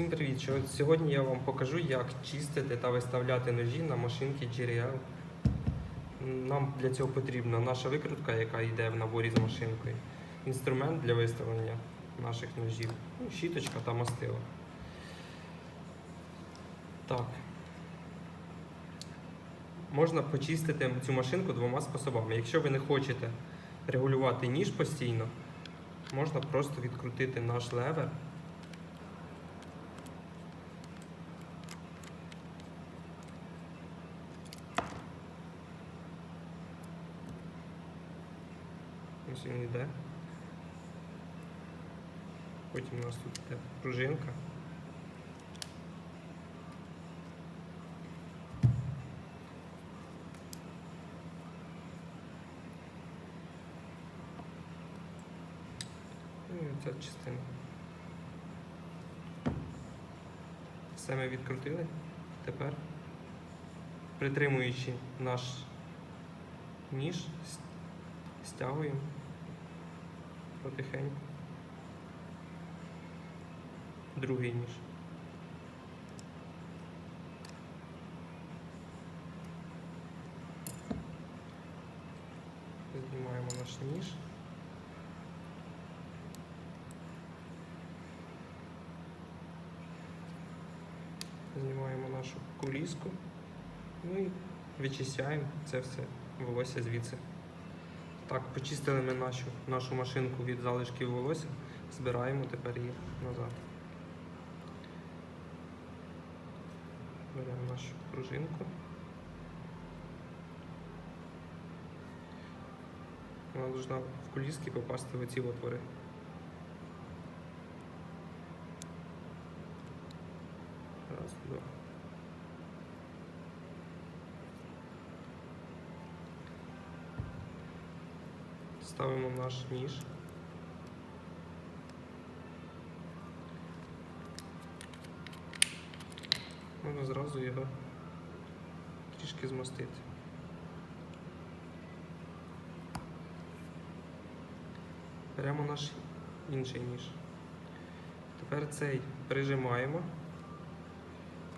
Всім привіт! Сьогодні я вам покажу, як чистити та виставляти ножі на машинки GRL. Нам для цього потрібна наша викрутка, яка йде в наборі з машинкою, інструмент для виставлення наших ножів, ну, щіточка та мастило. Так. Можна почистити цю машинку двома способами. Якщо ви не хочете регулювати ніж постійно, можна просто відкрутити наш левер. Ось він йде. Потім у нас тут йде пружинка. Ну і оця частина. Все ми відкрутили. Тепер, притримуючи наш ніж, стягуємо потихеньку. Другий ніж. Знімаємо наш ніж. Знімаємо нашу куліску. Ну і вичищаємо це все волосся звідси. Так, почистили ми нашу, нашу машинку від залишків волосся, збираємо тепер її назад. Беремо нашу пружинку. Вона повинна в куліски попасти в ці отвори. Раз, два. Ставимо наш ніж. Можна зразу його трішки змастити. Беремо наш інший ніж. Тепер цей прижимаємо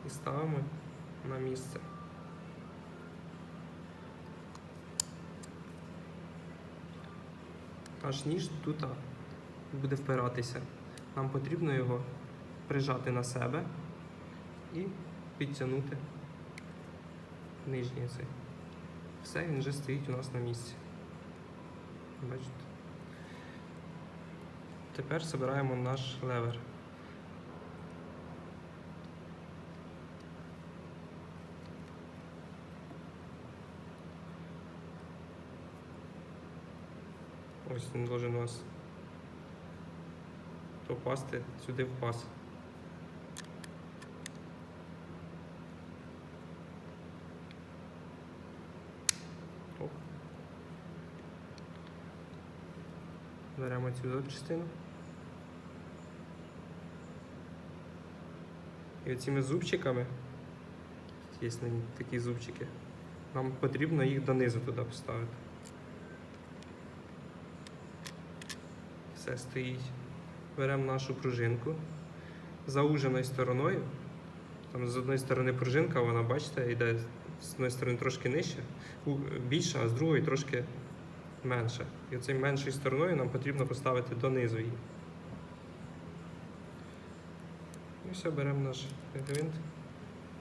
і ставимо на місце. Наш ніж тут буде впиратися. Нам потрібно його прижати на себе і підтягнути нижній цей. Все, він вже стоїть у нас на місці. Бачите? Тепер збираємо наш левер. Ось він должен у нас попасти сюди в паз. Беремо цю частину. І оціми зубчиками, є такі зубчики, нам потрібно їх донизу туди поставити. Все стоїть. Беремо нашу пружинку зауженою стороною. Там з одної сторони пружинка, вона, бачите, йде з одної сторони трошки нижче, більша, а з другої трошки менша. І оцею меншою стороною нам потрібно поставити донизу її. І все, беремо наш гвинт,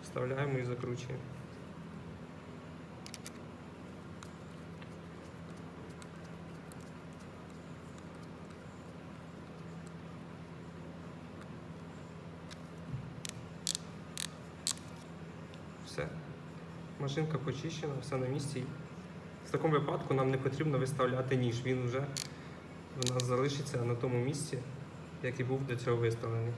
вставляємо і закручуємо. Все. Машинка почищена, все на місці. В такому випадку нам не потрібно виставляти ніж. Він вже в нас залишиться на тому місці, який був до цього виставлений.